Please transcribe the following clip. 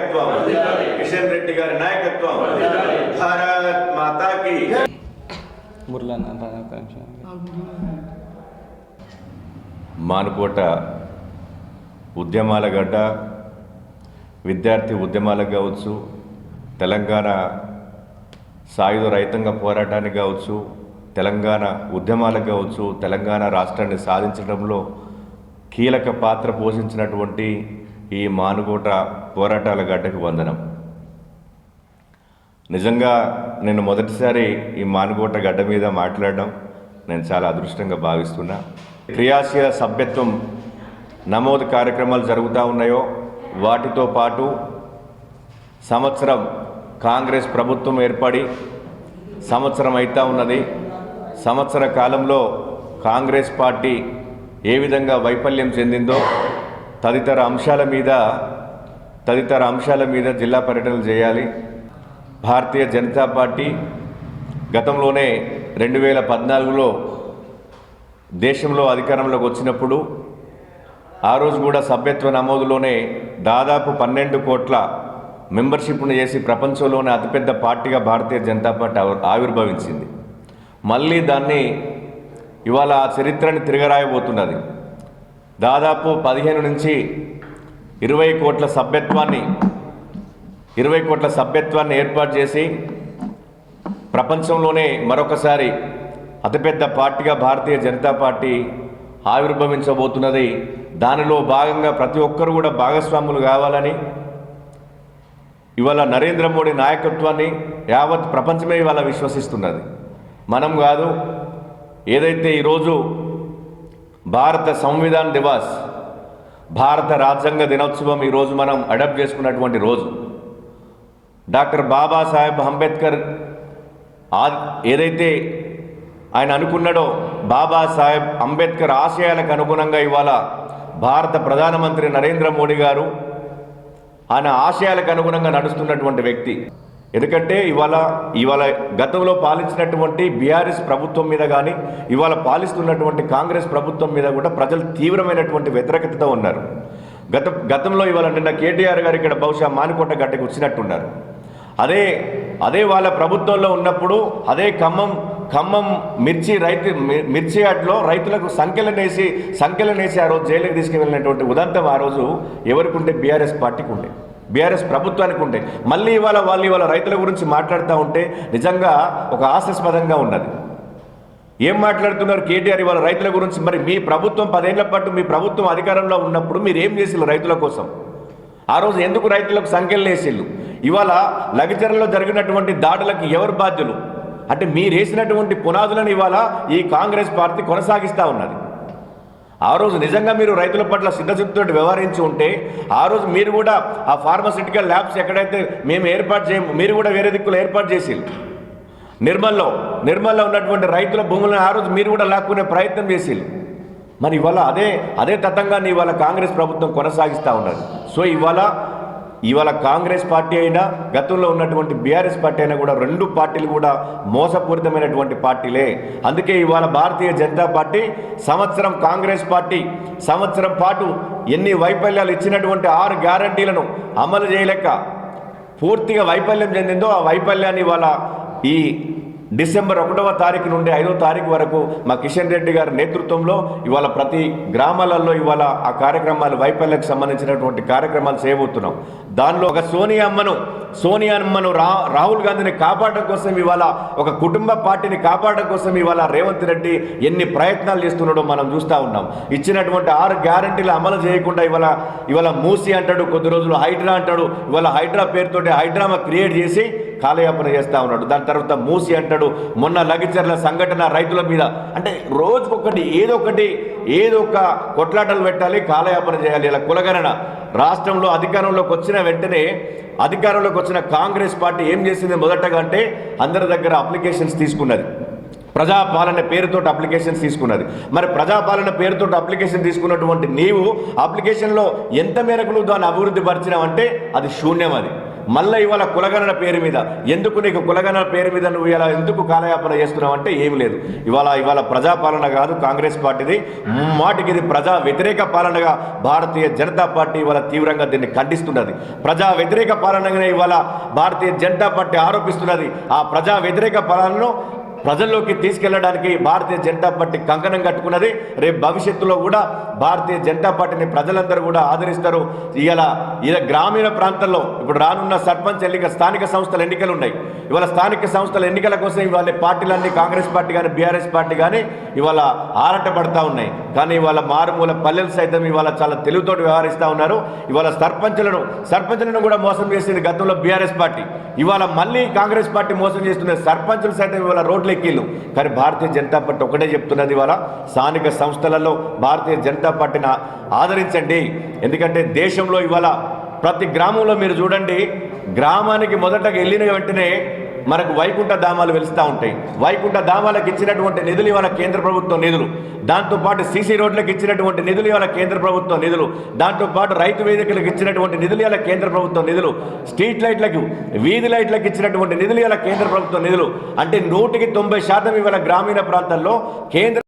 నాయకత్వం. కిషన్ రెడ్డి గారి నాయకత్వం. భారత్ మాతా की మురళీ అన్న ఒక నిమిషం మానుకోట ఉద్యమాల గడ్డ విద్యార్థి ఉద్యమాలకు కావచ్చు తెలంగాణ సాయుధ రైతాంగ పోరాటానికి కావచ్చు తెలంగాణ ఉద్యమాలకు కావచ్చు తెలంగాణ రాష్ట్రాన్ని సాధించడంలో కీలక పాత్ర పోషించినటువంటి ఈ మానుకోట పోరాటాల గడ్డకు వందనం. నిజంగా నేను మొదటిసారి ఈ మానుకోట గడ్డ మీద మాట్లాడడం నేను చాలా అదృష్టంగా భావిస్తున్నా. క్రియాశీల సభ్యత్వం నమోదు కార్యక్రమాలు జరుగుతూ ఉన్నాయో వాటితో పాటు సంవత్సరం కాంగ్రెస్ ప్రభుత్వం ఏర్పడి సంవత్సరం అవుతా ఉన్నది. సంవత్సర కాలంలో కాంగ్రెస్ పార్టీ ఏ విధంగా వైఫల్యం చెందిందో తదితర అంశాల మీద తదితర అంశాల మీద జిల్లా పర్యటనలు చేయాలి. భారతీయ జనతా పార్టీ గతంలోనే రెండు వేల పద్నాలుగులో దేశంలో అధికారంలోకి వచ్చినప్పుడు ఆ రోజు కూడా సభ్యత్వ నమోదులోనే దాదాపు పన్నెండు కోట్ల మెంబర్షిప్ను చేసి ప్రపంచంలోనే అతిపెద్ద పార్టీగా భారతీయ జనతా పార్టీ ఆవిర్భవించింది. మళ్ళీ దాన్ని ఇవాళ ఆ చరిత్రని తిరగరాయబోతున్నది. దాదాపు పదిహేను నుంచి ఇరవై కోట్ల సభ్యత్వాన్ని ఇరవై కోట్ల సభ్యత్వాన్ని ఏర్పాటు చేసి ప్రపంచంలోనే మరొకసారి అతిపెద్ద పార్టీగా భారతీయ జనతా పార్టీ ఆవిర్భవించబోతున్నది. దానిలో భాగంగా ప్రతి ఒక్కరు కూడా భాగస్వాములు కావాలని ఇవాళ నరేంద్ర మోడీ నాయకత్వాన్ని యావత్ ప్రపంచమే ఇవాళ విశ్వసిస్తున్నది. మనం కాదు ఏదైతే ఈరోజు భారత సంవిధాన్ దివాస్ భారత రాజ్యాంగ దినోత్సవం ఈరోజు మనం అడాప్ట్ చేసుకున్నటువంటి రోజు. డాక్టర్ బాబాసాహెబ్ అంబేద్కర్ ఆ- ఏదైతే ఆయన అనుకున్నాడో బాబాసాహెబ్ అంబేద్కర్ ఆశయాలకు అనుగుణంగా ఇవాళ భారత ప్రధానమంత్రి నరేంద్ర మోడీ గారు ఆయన ఆశయాలకు అనుగుణంగా నడుస్తున్నటువంటి వ్యక్తి. ఎందుకంటే ఇవాళ ఇవాళ గతంలో పాలించినటువంటి బీఆర్ఎస్ ప్రభుత్వం మీద కానీ ఇవాళ పాలిస్తున్నటువంటి కాంగ్రెస్ ప్రభుత్వం మీద కూడా ప్రజలు తీవ్రమైనటువంటి వ్యతిరేకతతో ఉన్నారు. గత గతంలో ఇవాళ నిన్న కేటీఆర్ గారు ఇక్కడ బహుశా మానుకోట గడ్డకు వచ్చినట్టున్నారు. అదే అదే వాళ్ళ ప్రభుత్వంలో ఉన్నప్పుడు అదే ఖమ్మం ఖమ్మం మిర్చి రైతు మి- మిర్చి యార్డ్లో రైతులకు సంఖ్యలనేసి సంఖ్యలనేసి ఆ రోజు జైలుకి తీసుకువెళ్ళినటువంటి ఉదంతం ఆ రోజు ఎవరికి ఉంటే బీఆర్ఎస్ పార్టీకి ఉండే బీఆర్ఎస్ ప్రభుత్వానికి ఉండే మళ్ళీ ఇవాళ వాళ్ళు ఇవాళ రైతుల గురించి మాట్లాడుతూ ఉంటే నిజంగా ఒక ఆశాస్పదంగా ఉన్నది. ఏం మాట్లాడుతున్నారు కేటీఆర్ ఇవాళ రైతుల గురించి? మరి మీ ప్రభుత్వం పదేళ్ళ పాటు మీ ప్రభుత్వం అధికారంలో ఉన్నప్పుడు మీరు ఏం చేసిల్లు రైతుల కోసం? ఆ రోజు ఎందుకు రైతులకు సంఖ్యలు వేసిళ్ళు? ఇవాళ లగచరలో జరిగినటువంటి దాడులకు ఎవరు బాధ్యులు? అంటే మీరు వేసినటువంటి పునాదులను ఇవాళ ఈ కాంగ్రెస్ పార్టీ కొనసాగిస్తూ ఉన్నది. ఆ రోజు నిజంగా మీరు రైతుల పట్ల సిద్ధశుద్ధితో వ్యవహరించి ఉంటే ఆ రోజు మీరు కూడా ఆ ఫార్మసిటికల్ ల్యాబ్స్ ఎక్కడైతే మేము ఏర్పాటు చేయము మీరు కూడా వేరే దిక్కులు ఏర్పాటు చేసి నిర్మల్లో నిర్మల్లో ఉన్నటువంటి రైతుల భూములను ఆ రోజు మీరు కూడా లాక్కునే ప్రయత్నం చేసి మరి ఇవాళ అదే అదే తతంగాన్ని ఇవాళ కాంగ్రెస్ ప్రభుత్వం కొనసాగిస్తూ ఉన్నది. సో ఇవాళ ఇవాళ కాంగ్రెస్ పార్టీ అయినా గతంలో ఉన్నటువంటి బీఆర్ఎస్ పార్టీ అయినా కూడా రెండు పార్టీలు కూడా మోసపూరితమైనటువంటి పార్టీలే. అందుకే ఇవాళ భారతీయ జనతా పార్టీ సంవత్సరం కాంగ్రెస్ పార్టీ సంవత్సరం పాటు ఎన్ని వైఫల్యాలు ఇచ్చినటువంటి ఆరు గ్యారంటీలను అమలు చేయలేక పూర్తిగా వైఫల్యం చెందిందో ఆ వైఫల్యాన్ని ఇవాళ ఈ డిసెంబర్ ఒకటవ తారీఖు నుండి ఐదవ తారీఖు వరకు మా కిషన్ రెడ్డి గారి నేతృత్వంలో ఇవాళ ప్రతి గ్రామాలలో ఇవాళ ఆ కార్యక్రమాలు వైఫల్యకు సంబంధించినటువంటి కార్యక్రమాలు చేయబోతున్నాం. దానిలో ఒక సోనియా అమ్మను సోనియా అమ్మను రా రాహుల్ గాంధీని కాపాడడం కోసం ఇవాళ ఒక కుటుంబ పార్టీని కాపాడడం కోసం ఇవాళ రేవంత్ రెడ్డి ఎన్ని ప్రయత్నాలు చేస్తున్నాడో మనం చూస్తూ ఉన్నాం. ఇచ్చినటువంటి ఆరు గ్యారంటీలు అమలు చేయకుండా ఇవాళ ఇవాళ మూసి అంటాడు కొద్ది రోజులు హైడ్రా అంటాడు ఇవాళ హైడ్రా పేరుతోటి హైడ్రామా క్రియేట్ చేసి కాలయాపన చేస్తా ఉన్నాడు. దాని తర్వాత మూసి అంటాడు మొన్న లగిచర్ల సంఘటన రైతుల మీద. అంటే రోజుకొకటి ఏదో ఒకటి ఏదో ఒక కొట్లాటలు పెట్టాలి కాలయాపన చేయాలి. ఇలా కులగణన. రాష్ట్రంలో అధికారంలోకి వచ్చిన వెంటనే అధికారంలోకి వచ్చిన కాంగ్రెస్ పార్టీ ఏం చేసింది మొదటగా అంటే అందరి దగ్గర అప్లికేషన్స్ తీసుకున్నది. ప్రజాపాలన పేరుతో అప్లికేషన్స్ తీసుకున్నది. మరి ప్రజాపాలన పేరుతో అప్లికేషన్ తీసుకున్నటువంటి నీవు అప్లికేషన్లో ఎంత మేరకు నువ్వు దాన్ని అభివృద్ధి పరిచినావంటే అది శూన్యం అది. మళ్ళీ ఇవాళ కులగణన పేరు మీద. ఎందుకు నీకు కులగణన పేరు మీద నువ్వు ఇలా ఎందుకు కాలయాపన చేస్తున్నావు అంటే ఏమి లేదు. ఇవాళ ఇవాళ ప్రజాపాలన కాదు కాంగ్రెస్ పార్టీది. మాటికి ఇది ప్రజా వ్యతిరేక పాలనగా భారతీయ జనతా పార్టీ ఇవాళ తీవ్రంగా దీన్ని ఖండిస్తున్నది. ప్రజా వ్యతిరేక పాలనగానే ఇవాళ భారతీయ జనతా పార్టీ ఆరోపిస్తున్నది. ఆ ప్రజా వ్యతిరేక పాలనను ప్రజల్లోకి తీసుకెళ్ళడానికి భారతీయ జనతా పార్టీ కంకణం కట్టుకున్నది. రేపు భవిష్యత్తులో కూడా భారతీయ జనతా పార్టీని ప్రజలందరూ కూడా ఆదరిస్తారు. ఇవాళ ఇలా గ్రామీణ ప్రాంతాల్లో ఇప్పుడు రానున్న సర్పంచ్ ఎన్నిక స్థానిక సంస్థల ఎన్నికలు ఉన్నాయి. ఇవాళ స్థానిక సంస్థల ఎన్నికల కోసం ఇవాళ పార్టీలన్నీ కాంగ్రెస్ పార్టీ కానీ బీఆర్ఎస్ పార్టీ కానీ ఇవాళ ఆరాటపడతా ఉన్నాయి. కానీ ఇవాళ మారుమూల పల్లెలు సైతం ఇవాళ చాలా తెలుగుతోటి వ్యవహరిస్తూ ఉన్నారు. ఇవాళ సర్పంచులను సర్పంచులను కూడా మోసం చేసింది గతంలో బీఆర్ఎస్ పార్టీ. ఇవాళ మళ్ళీ కాంగ్రెస్ పార్టీ మోసం చేస్తున్న సర్పంచులు సైతం ఇవాళ రోడ్లు ఎక్కిళ్ళు కానీ భారతీయ జనతా పార్టీ ఒకటే చెప్తున్నది ఇవాళ స్థానిక సంస్థలలో భారతీయ జనతా పార్టీని ఆదరించండి. ఎందుకంటే దేశంలో ఇవాళ ప్రతి గ్రామంలో మీరు చూడండి గ్రామానికి మొదటగా వెళ్ళిన వెంటనే మనకు వైకుంఠ ధామాలు వెలుస్తూ ఉంటాయి. వైకుంఠ ధామాలకు ఇచ్చినటువంటి నిధులు ఇవాళ కేంద్ర ప్రభుత్వం నిధులు. దాంతోపాటు సీసీ రోడ్లకు ఇచ్చినటువంటి నిధులు ఇవాళ కేంద్ర ప్రభుత్వం నిధులు. దాంతోపాటు రైతు వేదికలకు ఇచ్చినటువంటి నిధులు ఇవాళ కేంద్ర ప్రభుత్వం నిధులు. స్ట్రీట్ లైట్లకు వీధి లైట్లకు ఇచ్చినటువంటి నిధులు ఇవాళ కేంద్ర ప్రభుత్వం నిధులు. అంటే నూటికి తొంభై శాతం ఇవాళ గ్రామీణ ప్రాంతాల్లో కేంద్ర